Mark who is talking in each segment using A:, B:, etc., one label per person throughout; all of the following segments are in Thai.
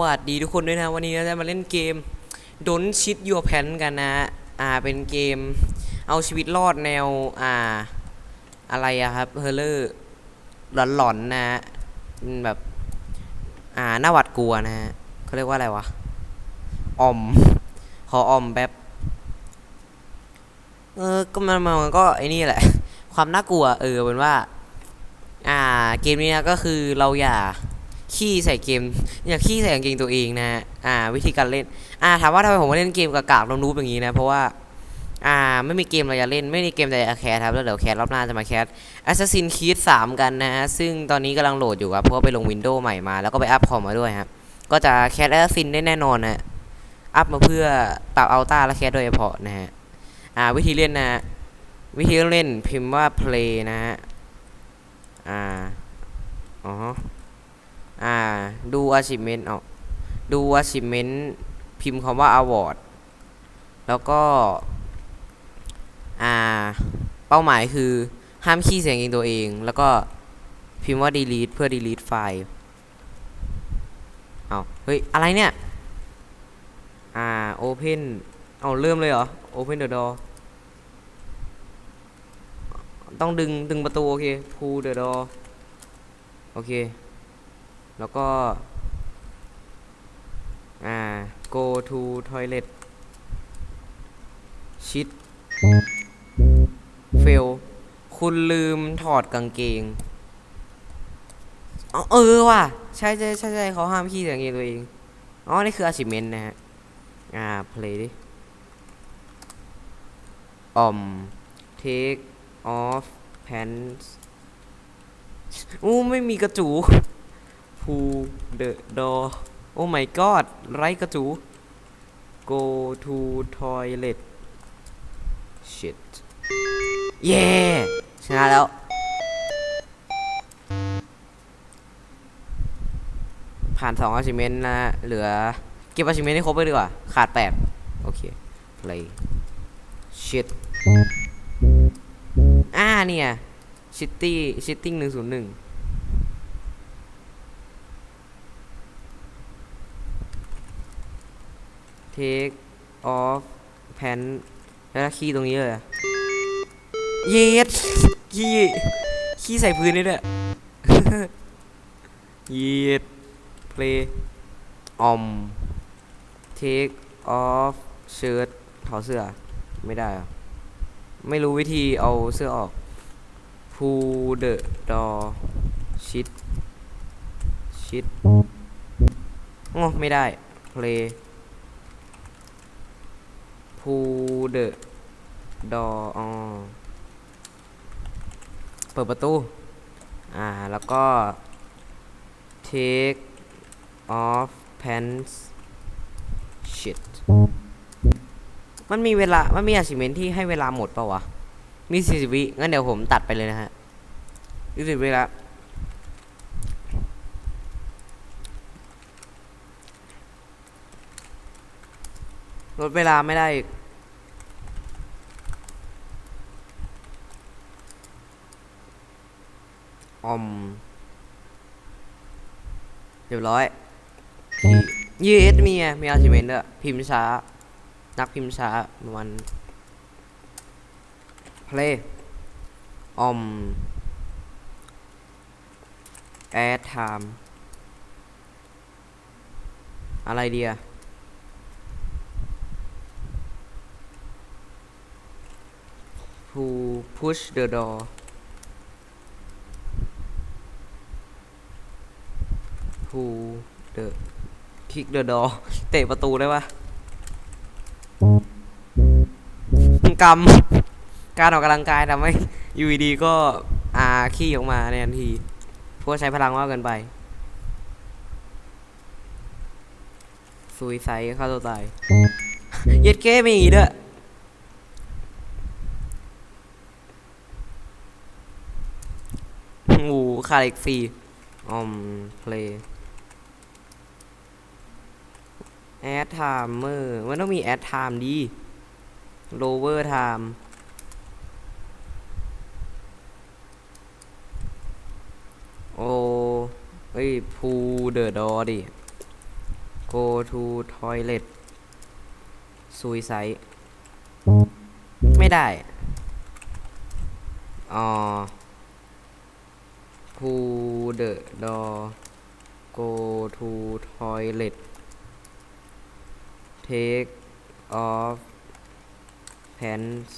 A: วัสดีทุกคนด้วยนะ วันนี้เราจะมาเล่นเกม Don't Shit Your Pants กันนะ อ่าเป็นเกมเอาชีวิตรอดแนวอ่าอะไรอะครับเฮเลอร์หลอนๆนะฮะแบบอ่าหน้าหวัดกลัวนะฮะเขาเรียกว่าอะไรวะออมขอออมแป๊บเออก็มันมันก็ไอ้นี่แหละ ความน่ากลัวเออเป็นว่า อ่าเกมนี้นะก็คือเราอย่า ขี้ใส่เกมอย่าขี้ใส่กางเกงตัวเองนะฮะอ่า วิธีการเล่น อ่าถามว่าทำไมผมมาเล่นเกมกับกากน้องนูบอย่างนี้นะเพราะว่าอ่าไม่มีเกมอะไรจะเล่นไม่มีเกมอะไรจะแคสครับแล้วเดี๋ยวแคสรอบหน้าจะมาแคส Assassin's Creed 3 กันนะฮะซึ่งตอนนี้กำลังโหลดอยู่ครับเพราะว่าไปลง Windows ใหม่มาแล้วก็ไปอัพคอมมาด้วยครับก็จะแคส Assassin ได้แน่นอนนะอัพมาเพื่อปรับอัลต้าและแคสโดยเฉพาะนะฮะอ่าวิธีเล่นนะฮะวิธีเล่นพิมพ์ว่า play นะฮะอ่าอ๋อ อ่า ดู achievement ออกดู achievement พิมพ์คำว่า award แล้วก็ อ่า เป้าหมายคือห้ามขี้เสียงเองตัวเอง แล้วก็พิมพ์ว่า delete เพื่อ delete ไฟล์เอาเฮ้ย อะไรเนี่ย อ่า open เอาเริ่มเลยเหรอ open the door ต้องดึง ดึงประตู โอเค pull the door โอเค แล้วก็อ่า go to toilet shit fail คุณลืมถอดกางเกงอ๋อเออว่ะ ใช่ใช่ใช่ใช่เขาห้ามขี้อย่างเงี้ตัวเอง อ๋อ นี่คือ achievement นะฮะ อ่า play ดิ um take off pants อู้ไม่มีกระจู พูเดอะดอโอ้ไม่กอดไรกระจู go to toilet shit เย่ชนะแล้ว ผ่านสองอาชิเมนนะ เหลือ เก็บอาชิเมนให้ครบไปดีกว่า ขาดแปดโอเค play shit อ่าเนี่ย shitty shitting หนึ่งศูนย์หนึ่ง take off pen แล้วก็ขี้ตรงนี้เลยเย็ดขี้ขี้ใส่พื้นนี่ด้วยเย็ด play om take off shirt ถอดเสื้อ ไม่ได้ ไม่รู้วิธีเอาเสื้อออก pull the door shit shit โอ้ไม่ได้ play pull the door อ๋อเปิดประตู อ่า แล้วก็ take off pants shit มันมีเวลา มันมี achievement ที่ให้เวลาหมดเปล่าวะ มี40วิงั้นเดี๋ยวผมตัดไปเลยนะฮะ40วิละ ลดเวลาไม่ได้อีกอมเรียบร้อยยีเอสมีไงมีอาชิเมนด้วยพิมพ์ช้า นักพิมพ์ช้าวันเพลย์ออมแอดไทม์อะไรเดีย who push the door who the kick the door เตะประตูได้ปะกรรมการออกกำลังกายทำให้อยู่ดีก็อาขี้ออกมาในทันทีเพราะว่าใช้พลังมากเกินไปซุยไซฆ่าตัวตาย เย็ดเก้ไม่อยู่ด้วย โอ้ขาดอีกสี่ออมเพลย์แอดไทม์เมอร์มันต้องมีแอดไทม์ดี lower time โอ้เอ้ยพูเดอะดอดิ go to toilet suicide ไม่ได้ อ๋อ who the door go to toilet take off pants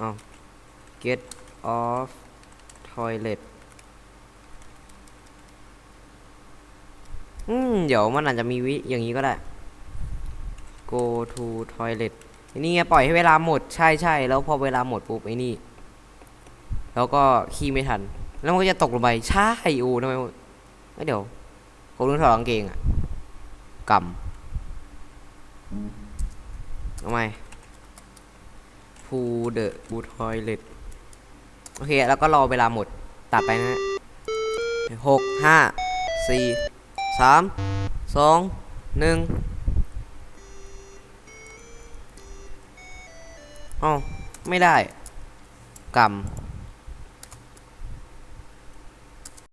A: อ๋อ get off toilet อืม เดี๋ยวมันอาจจะมีวิ อย่างนี้ก็ได้ go to toilet ไอ้นี่ไงปล่อยให้เวลาหมด ใช่ใช่แล้วพอเวลาหมดปุ๊บไอ้นี่ แล้วก็ขี้ไม่ทัน แล้วมันก็จะตกลงไปใช่โอ้ทำไมไมันเอ้ยเดี๋ยวผมลืมถอดกางเกงอะกำทำไมพูเดอะบูทอยเลตโอเค แล้วก็รอเวลาหมด ตัดไปนะฮะหกห้าสี่สามสองหนึ่งอ๋อไม่ได้กำ